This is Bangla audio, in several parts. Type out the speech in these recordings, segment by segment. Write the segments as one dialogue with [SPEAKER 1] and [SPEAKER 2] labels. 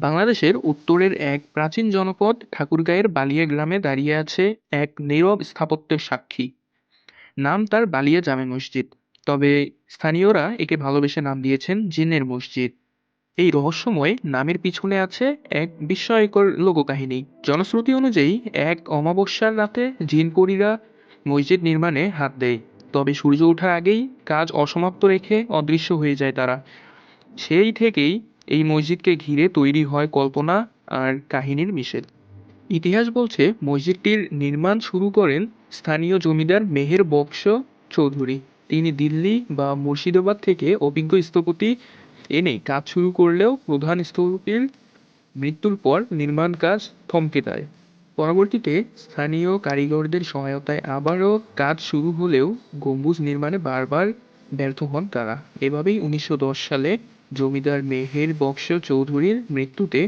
[SPEAKER 1] বাংলাদেশের উত্তরের এক প্রাচীন জনপদ ঠাকুরগাঁয়ের বালিয়া গ্রামে দাঁড়িয়ে আছে এক নীরব স্থাপত্যের সাক্ষী। নাম তার বালিয়া জামে মসজিদ। তবে স্থানীয়রা একে ভালোবেসে নাম দিয়েছেন জিনের মসজিদ। এই রহস্যময় নামের পিছনে আছে এক বিস্ময়কর লোককাহিনী। জনশ্রুতি অনুযায়ী, এক অমাবস্যার রাতে জিনপরীরা মসজিদ নির্মাণে হাত দেয়। তবে সূর্য ওঠার আগেই কাজ অসমাপ্ত রেখে অদৃশ্য হয়ে যায় তারা। সেই থেকেই এই মসজিদকে ঘিরে তৈরি হয় কল্পনা আর কাহিনীর মিশেল। ইতিহাস বলছে, মসজিদটির নির্মাণ শুরু করেন স্থানীয় জমিদার মেহের বক্স চৌধুরী। তিনি দিল্লি বা মুর্শিদাবাদ থেকে অভিজ্ঞ স্থপতি এনে কাজ শুরু করলেও প্রধান স্থপতির মৃত্যুর পর নির্মাণ কাজ থমকে দেয় পরবর্তীতে স্থানীয় কারিগরদের সহায়তায় আবারও কাজ শুরু হলেও গম্বুজ নির্মাণে বারবার ব্যর্থ হন তারা। এভাবেই উনিশশো দশ সালে জমিদার মেহের বক্স চৌধুরীর মৃত্যুতে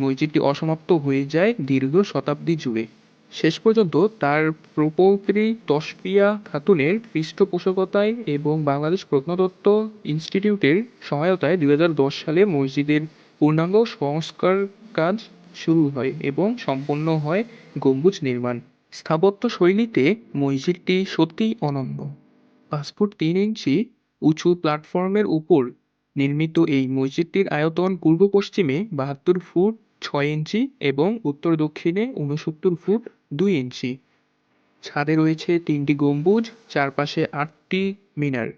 [SPEAKER 1] মসজিদটি অসমাপ্ত হয়ে যায় দীর্ঘ শতাব্দী জুড়ে। শেষ পর্যন্ত তার প্রপৌত্রী তসপিয়া খাতুনের পৃষ্ঠপোষকতায় এবং বাংলাদেশ প্রত্নতত্ত্ব ইনস্টিটিউটের সহায়তায় দু হাজার দশ সালে মসজিদের পূর্ণাঙ্গ সংস্কার কাজ শুরু হয় এবং সম্পন্ন হয় গম্বুজ নির্মাণ। স্থাপত্য শৈলীতে মসজিদটি সত্যিই অনন্য। ফুট তিন ইঞ্চি, উঁচু প্ল্যাটফর্মের উপর নির্মিত এই মসজিদটির আয়তন পূর্ব পশ্চিমে বাহাত্তর ফুট ছয় ইঞ্চি এবং উত্তর দক্ষিণে ঊনসত্তর ফুট দুই ইঞ্চি। ছাদে রয়েছে তিনটি গম্বুজ, চারপাশে আটটি মিনার।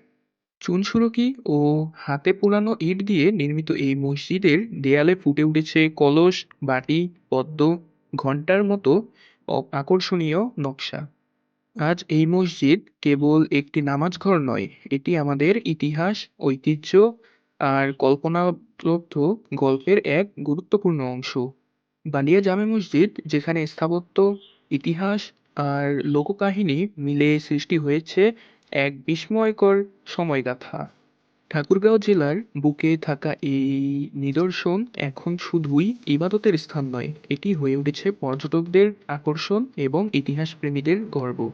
[SPEAKER 1] চুনসুরকি ও হাতে পোড়ানো ইট দিয়ে নির্মিত এই মসজিদের দেয়ালে ফুটে উঠেছে কলস, বাটি, পদ্ম ঘণ্টার মতো আকর্ষণীয় নকশা। আজ এই মসজিদ কেবল একটি নামাজ ঘর নয়, এটি আমাদের ইতিহাস, ঐতিহ্য আর কল্পনাপ্রবদ্ধ গল্পের এক গুরুত্বপূর্ণ অংশ। বালিয়া জামে মসজিদ, যেখানে স্থাপত্য, ইতিহাস আর লোককাহিনী মিলে সৃষ্টি হয়েছে এক বিস্ময়কর সময়গাথা। ঠাকুরগাঁও জেলার বুকে থাকা এই নিদর্শন এখন শুধুই ইবাদতের স্থান নয়, এটি হয়ে উঠেছে পর্যটকদের আকর্ষণ এবং ইতিহাস প্রেমীদের গর্ব।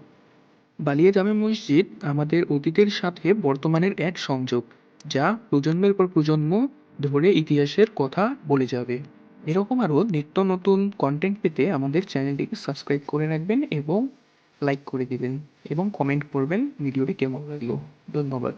[SPEAKER 1] বালিয়া জামে মসজিদ আমাদের অতীতের সাথে বর্তমানের এক সংযোগ। যা প্রজন্মের পর প্রজন্ম ধরে ইতিহাসের কথা বলে যাবে। এরকম আরও নিত্য নতুন কন্টেন্ট পেতে আমাদের চ্যানেলটিকে সাবস্ক্রাইব করে রাখবেন এবং লাইক করে দিবেন এবং কমেন্ট করবেন ভিডিওটি কেমন লাগল। ধন্যবাদ।